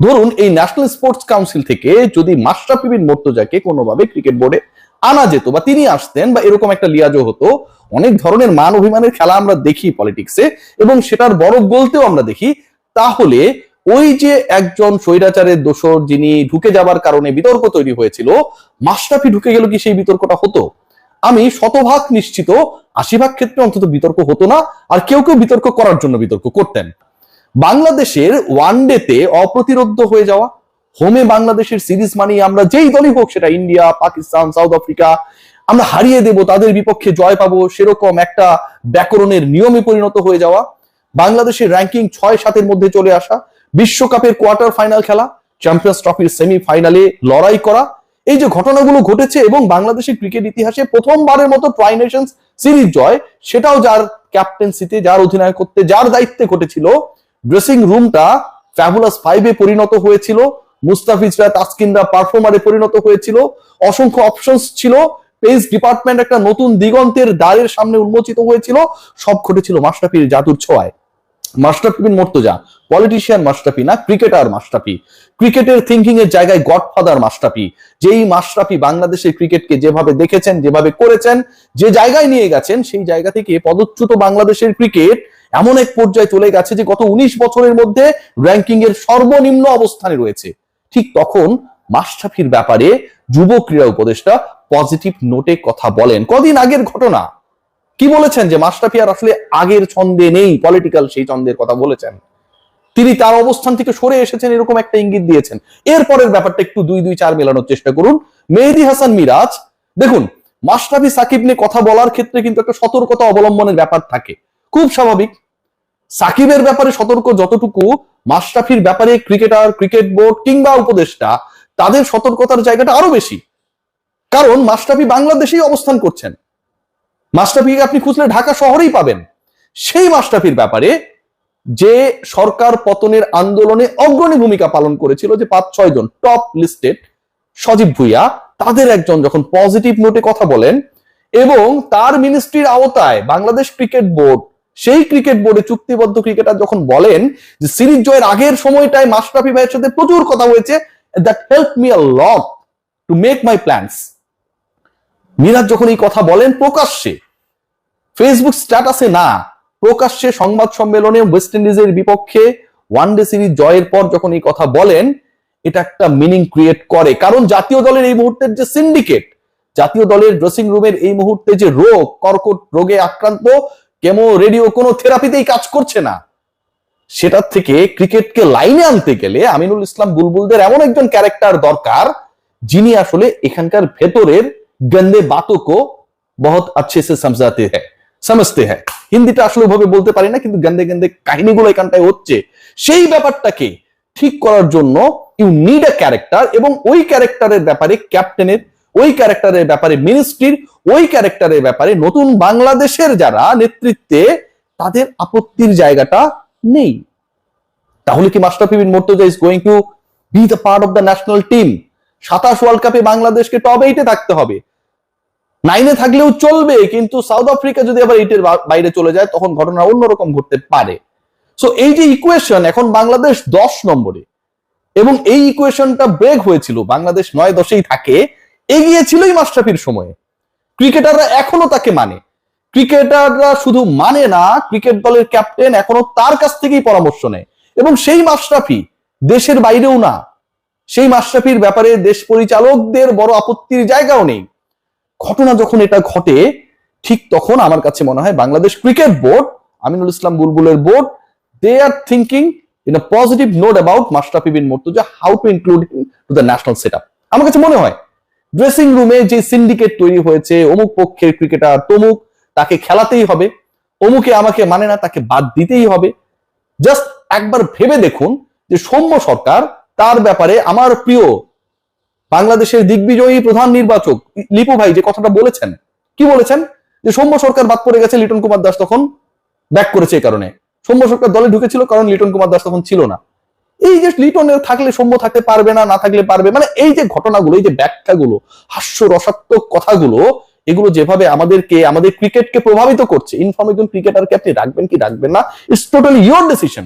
ধরুন এই national sports council থেকে যদি মাশরাফি বিন মর্তজাকে কোনোভাবে ক্রিকেট বোর্ডে আনা যেত বা তিনি আসতেন বা এরকম একটা লিয়াজও হতো, অনেক ধরনের মান অভিমানের খেলা আমরা দেখি পলিটিক্সে এবং সেটার বড় গলতেও আমরা দেখি, তাহলে ওই যে একজন স্বৈরাচারের দোষর যিনি ঢুকে যাবার কারণে বিতর্ক তৈরি হয়েছিল, মাশরাফি ঢুকে গেল কি সেই বিতর্কটা হতো? আমি শতভাগ নিশ্চিত আশি ভাগ ক্ষেত্রে অন্তত বিতর্ক হতো না, আর কেউ কেউ বিতর্ক করার জন্য বিতর্ক করতেন। বাংলাদেশের ওয়ানডেতে অপ্রতিরোধ হয়ে যাওয়া। হোমে বাংলাদেশের সিরিজ মানি আমরা যেই দলই হোক, সেটা ইন্ডিয়া, পাকিস্তান, সাউথ আফ্রিকা, আমরা হারিয়ে দেব, তাদের বিপক্ষে জয় পাবো, সেরকম একটা ব্যাকরণের নিয়মে পরিণত হয়ে যাওয়া। বাংলাদেশের র্যাঙ্কিং ছয় সাতের মধ্যে চলে আসা। বিশ্বকাপের কোয়ার্টার ফাইনাল খেলা চ্যাম্পিয়ন্স ট্রফির সেমি ফাইনালে লড়াই করা। এই যে ঘটনাগুলো ঘটেছে এবং বাংলাদেশের ক্রিকেট ইতিহাসে প্রথমবারের মতো ট্রাই নেশনস সিরিজ জয়, সেটাও যার ক্যাপ্টেন্সিতে যার অধিনায়কত্বে, যার দায়িত্বে ঘটেছিল ড্রেসিং রুমটা ফ্যাবুলাস ফাইভে পরিণত হয়েছিল মুস্তাফিজরা তাসকিনরা পারফর্মারে পরিণত হয়েছিল, অসংখ্য অপশনস ছিল পেস ডিপার্টমেন্ট একটা নতুন দিগন্তের দ্বারের সামনে উন্মোচিত হয়েছিল, সব ঘটেছিল মাশরাফির জাদুর ছোঁয়ায়। মাশরাফি বিন মর্তজা পলিটিশিয়ান মাশরাফি না ক্রিকেটার মাশরাফি ক্রিকেটের থিঙ্কিং এর জায়গায় গডফাদার মাশরাফি যেই মাশরাফি বাংলাদেশের ক্রিকেটকে যেভাবে দেখেছেন, যেভাবে করেছেন, যে জায়গায় নিয়ে গেছেন, সেই জায়গা থেকে পদচ্যুত বাংলাদেশের ক্রিকেট এমন এক পর্যায়ে চলে গেছে যে গত উনিশ বছরের মধ্যে র্যাঙ্কিং এর সর্বনিম্ন অবস্থানে রয়েছে। ঠিক তখন মাশরাফির ব্যাপারে যুব ক্রীড়া উপদেষ্টা পজিটিভ নোটে কথা বলেন। কদিন আগের ঘটনা? কি বলেছেন যে মাশরাফি আর আসলে আগের ছন্দে নেই পলিটিক্যাল সেই ছন্দের কথা বলেছেন? তিনি তার অবস্থান থেকে সরে এসেছেন, এরকম একটা ইঙ্গিত দিয়েছেন। এরপরের ব্যাপারটা একটু দুই দুই, চার মেলানোর চেষ্টা করুন। মেহেদি হাসান মিরাজ, দেখুন মাশরাফি সাকিব নিয়ে কথা বলার ক্ষেত্রে কিন্তু একটা সতর্কতা অবলম্বনের ব্যাপার থাকে। খুব স্বাভাবিক। সাকিবের ব্যাপারে সতর্ক যতটুকু মাস্টাফির ব্যাপারে ক্রিকেটার, ক্রিকেট বোর্ড কিংবা উপদেষ্টা, তাদের সতর্কতার জায়গাটা আরও বেশি। কারণ মাস্টাফি বাংলাদেশেই অবস্থান করছেন। মাশরাফিকে আপনি খুঁজলে ঢাকা শহরেই পাবেন। সেই মাশরাফির ব্যাপারে যে সরকার পতনের আন্দোলনে অগ্রণী ভূমিকা পালন করেছিল যে পাঁচ, ছয় জন টপ লিস্টেড সজীব ভুইয়া, তাদের একজন যখন পজিটিভ নোটে কথা বলেন এবং তার মিনিস্ট্রির আওতায় বাংলাদেশ ক্রিকেট বোর্ড সেই ক্রিকেট বোর্ডে চুক্তিবদ্ধ ক্রিকেটার যখন বলেন যে সিরিজ জয়ের আগের সময়টায় মাশরাফি ভাইয়ের সাথে প্রচুর কথা হয়েছে that help me a lot to make my plans Miraj যখন এই কথা বলেন প্রকাশ্যে ফেসবুক স্ট্যাটাসে না প্রকাশ্যে সংবাদ সম্মেলনে ওয়েস্ট ইন্ডিজের বিপক্ষে ওয়ান ডে সিরিজ জয়ের পর যখন এই কথা বলেন এটা একটা মিনিং ক্রিয়েট করে কারণ জাতীয় দলের এই মুহূর্তের যে সিন্ডিকেট জাতীয় দলের ড্রেসিং রুমের এই মুহূর্তে যে রোগ কর্কট রোগে আক্রান্ত কেমো রেডিও কোনো থেরাপিতেই কাজ করছে না সেটার থেকে ক্রিকেটকে লাইনে আনতে গেলে আমিনুল ইসলাম বুলবুলদের এমন একজন ক্যারেক্টার দরকার যিনি আসলে এখানকার ভেতরের গন্দে বাতও কো বহুত अच्छे से समझाते हैं সমস্তে হ্যাঁ হিন্দিটা আসলে ওভাবে বলতে পারি না, কিন্তু গেন্দে গেন্দে কাহিনীগুলো এখানটায় হচ্ছে। সেই ব্যাপারটাকে ঠিক করার জন্য ইউ নিড আ ক্যারেক্টার এবং ওই ক্যারেক্টারের ব্যাপারে ক্যাপ্টেনের ওই ক্যারেক্টারের ব্যাপারে মিনিস্ট্রির ওই ক্যারেক্টারের ব্যাপারে নতুন বাংলাদেশের যারা নেতৃত্বে, তাদের আপত্তির জায়গাটা নেই। তাহলে কি master পিবিন Mortaza is going to be the part of the national team সাতাশ ওয়ার্ল্ড কাপে বাংলাদেশকে টপ এইটে থাকতে হবে। নাইনে থাকলেও চলবে, কিন্তু সাউথ আফ্রিকা যদি আবার এইটের বাইরে চলে যায়, তখন ঘটনা অন্যরকম ঘটতে পারে। সো এই যে ইকুয়েশন এখন বাংলাদেশ দশ নম্বরে। এবং এই ইকুয়েশনটা ব্রেক হয়েছিল, বাংলাদেশ নয় দশেই থাকে। এগিয়ে ছিলই মাস্টাফির সময়ে। ক্রিকেটাররা এখনও তাকে মানে। ক্রিকেটাররা শুধু মানে না ক্রিকেট দলের ক্যাপ্টেন এখনও তার কাছ থেকেই পরামর্শ নেয়। এবং সেই মাশরাফি দেশের বাইরেও না। সেই মাশরাফির ব্যাপারে দেশ পরিচালকদের বড় আপত্তির জায়গাও নেই। ঘটনা যখন এটা ঘটে, ঠিক তখন আমার কাছে মনে হয় Bangladesh cricket board, Aminul Islam বুলবুলের board they are thinking in a positive note about Mashrafe bin Mortaza how to include to the national set আমার কাছে মনে হয় ড্রেসিং রুমে যে সিন্ডিকেট তৈরি হয়েছে, অমুক পক্ষের ক্রিকেটার তমুক, তাকে খেলাতেই হবে, অমুকে আমাকে মানে না, তাকে বাদ দিতেই হবে। জাস্ট একবার ভেবে দেখুন যে সৌম্য সরকার তার ব্যাপারে আমার প্রিয় বাংলাদেশের দিগ্বিজয়ী প্রধান নির্বাচক লিপু ভাই যে কথাটা বলেছেন, কি বলেছেন? যে সৌম্য সরকার বাদ পড়ে গেছে লিটন কুমার দাস তখন ব্যাক করেছে এই কারণে। সৌম্য সরকার দলে ঢুকেছিল কারণ লিটন কুমার দাস তখন ছিল না। এই যে লিটনে থাকলে সৌম্য থাকতে পারবে না না থাকলে পারবে মানে এই যে ঘটনাগুলো, এই যে ব্যাখ্যাগুলো হাস্য রসাত্মক কথাগুলো, এগুলো যেভাবে আমাদেরকে, আমাদের ক্রিকেটকে প্রভাবিত করছে ইনফর্ম একজন ক্রিকেটারকে আপনি রাখবেন কি রাখবেন না ইটস টোটালি ইয়োর ডিসিশন